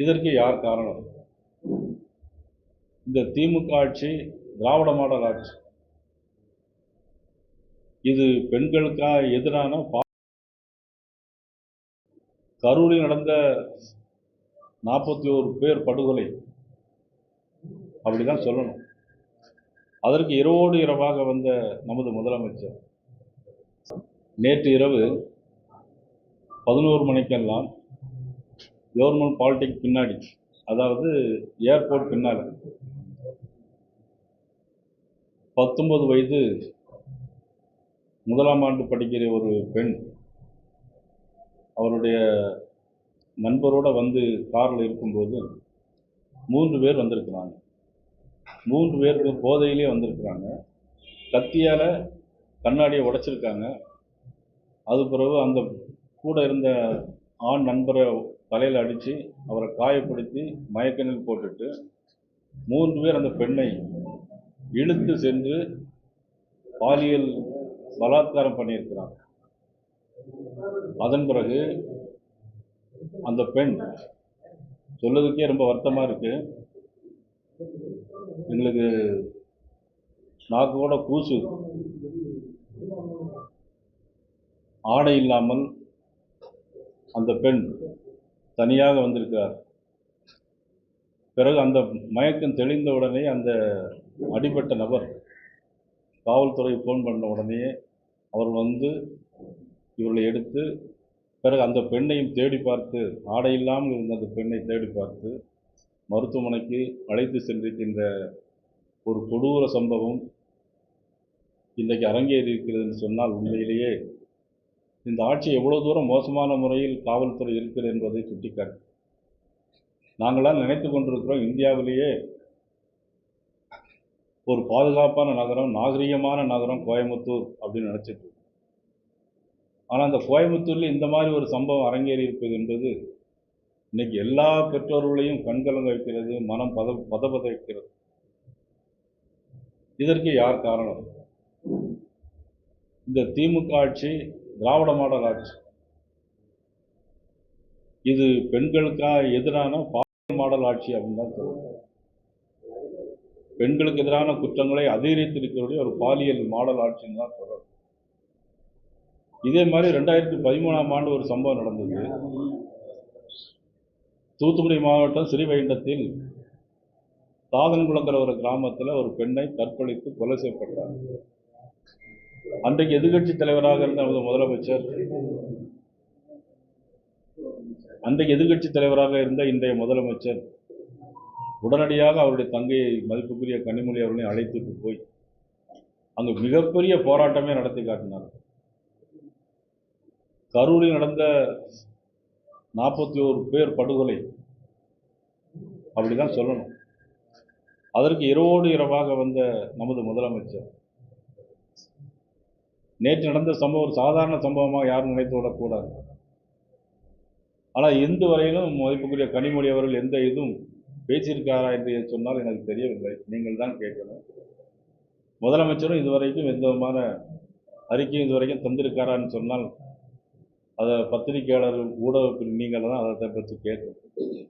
இதற்கு யார் காரணம்? இந்த திமுக ஆட்சி திராவிட மாடல் ஆட்சி. இது பெண்களுக்காக எதிரான பா- கரூரில் நடந்த நாற்பத்தி ஓரு பேர் படுகொலை. அப்படிதான் சொல்லணும். அதற்கு இரவோடு இரவாக வந்த நமது முதலமைச்சர். நேற்று இரவு பதினோரு மணிக்கெல்லாம் கவர்மெண்ட் பாலிடெக் பின்னாடி அதாவது ஏர்போர்ட் பின்னாடி. பத்தொன்பது வயது முதலாம் ஆண்டு படிக்கிற ஒரு பெண் அவருடைய நண்பரோடு வந்து காரில் இருக்கும்போது மூன்று பேர் வந்திருக்கிறாங்க. மூன்று பேருக்கு போதையிலே வந்திருக்கிறாங்க. கத்தியால் கண்ணாடியை உடைச்சிருக்காங்க. அது பிறகு அந்த கூட இருந்த ஆண் நண்பரை தலையில் அடித்து அவரை காயப்படுத்தி மயக்கணில் போட்டுட்டு மூன்று பேர் அந்த பெண்ணை இழுத்து சென்று பாலியல் பலாத்காரம் பண்ணியிருக்கிறாங்க அதன் பிறகு அந்த பெண் சொல்லதுக்கே ரொம்ப வருத்தமாக இருக்குது எங்களுக்கு நாக்கோட கூசு. ஆடை இல்லாமல் அந்த பெண் தனியாக வந்திருக்கிறார். பிறகு அந்த மயக்கம் தெளிந்த உடனே அந்த அடிபட்ட நபர் காவல்துறை ஃபோன் பண்ண உடனே அவர் வந்து இவர்களை எடுத்து பிறகு அந்த பெண்ணையும் தேடி பார்த்து ஆடை இல்லாமல் இருந்த அந்த பெண்ணை தேடி பார்த்து மருத்துவமனைக்கு அழைத்து சென்றிருக்கின்ற ஒரு கொடூர சம்பவம் இன்றைக்கு அரங்கேறி இருக்கிறதுன்னு சொன்னால் உண்மையிலேயே இந்த ஆட்சி எவ்வளவு தூரம் மோசமான முறையில் காவல்துறை இருக்கிறது என்பதை சுட்டிக்காட்டு. நாங்களாம் நினைத்து கொண்டிருக்கிறோம் இந்தியாவிலேயே ஒரு பாதுகாப்பான நகரம் நாகரிகமான நகரம் கோயம்புத்தூர் அப்படின்னு நினைச்சிட்டு ஆனால் அந்த கோயம்புத்தூர்ல இந்த மாதிரி ஒரு சம்பவம் அரங்கேறி இருப்பது என்பது இன்னைக்கு எல்லா பெற்றோர்களையும் கண்கலங்க வைக்கிறது மனம் பத பதபத வைக்கிறது இதற்கு யார் காரணம்? இந்த திமுக ஆட்சி திராவிட மாடல் ஆட்சி. இது பெண்களுக்காக எதிரான பாலியல் மாடல் ஆட்சி அப்படின்னு தான் சொல்லுவோம் பெண்களுக்கு எதிரான குற்றங்களை அதிகரித்திருக்கக்கூடிய ஒரு பாலியல் மாடல் ஆட்சின்னு தான் சொல்றோம் இதே மாதிரி ரெண்டாயிரத்தி பதிமூணாம் ஆண்டு ஒரு சம்பவம் நடந்தது. தூத்துக்குடி மாவட்டம் ஸ்ரீவைண்டத்தில் தாதன்குளங்கிற ஒரு கிராமத்தில் ஒரு பெண்ணை தற்கொலைத்து கொலை செய்யப்பட்டார் அன்றைக்கு எதிர்க்கட்சி தலைவராக இருந்த நமது முதலமைச்சர் அன்றைக்கு எதிர்க்கட்சி தலைவராக இருந்த இன்றைய முதலமைச்சர் உடனடியாக அவருடைய தங்கையை மதிப்புக்குரிய கனிமொழி அவர்களையும் அழைத்துட்டு போய் அங்கு மிகப்பெரிய போராட்டமே நடத்தி காட்டினார். கரூரில் நடந்த நாற்பத்தி ஓரு பேர் படுகொலை அப்படிதான் சொல்லணும். அதற்கு இரவோடு இரவாக வந்த நமது முதலமைச்சர் நேற்று நடந்த சம்பவம் ஒரு சாதாரண சம்பவமாக யாரும் நினைத்து விடக்கூடாது ஆனால் இந்து வரையிலும் மதிப்புக்குரிய கனிமொழி அவர்கள் எந்த இதுவும் பேசியிருக்காரா என்று சொன்னால் எனக்கு தெரியவில்லை. நீங்கள் தான் கேட்கணும். முதலமைச்சரும் இதுவரைக்கும் எந்த விதமான அறிக்கையும் இதுவரைக்கும் தந்திருக்காரான்னு சொன்னால் அதை பத்திரிகையாளர்கள் ஊடக நீங்கள் தான் அதை பற்றி கேட்கணும்.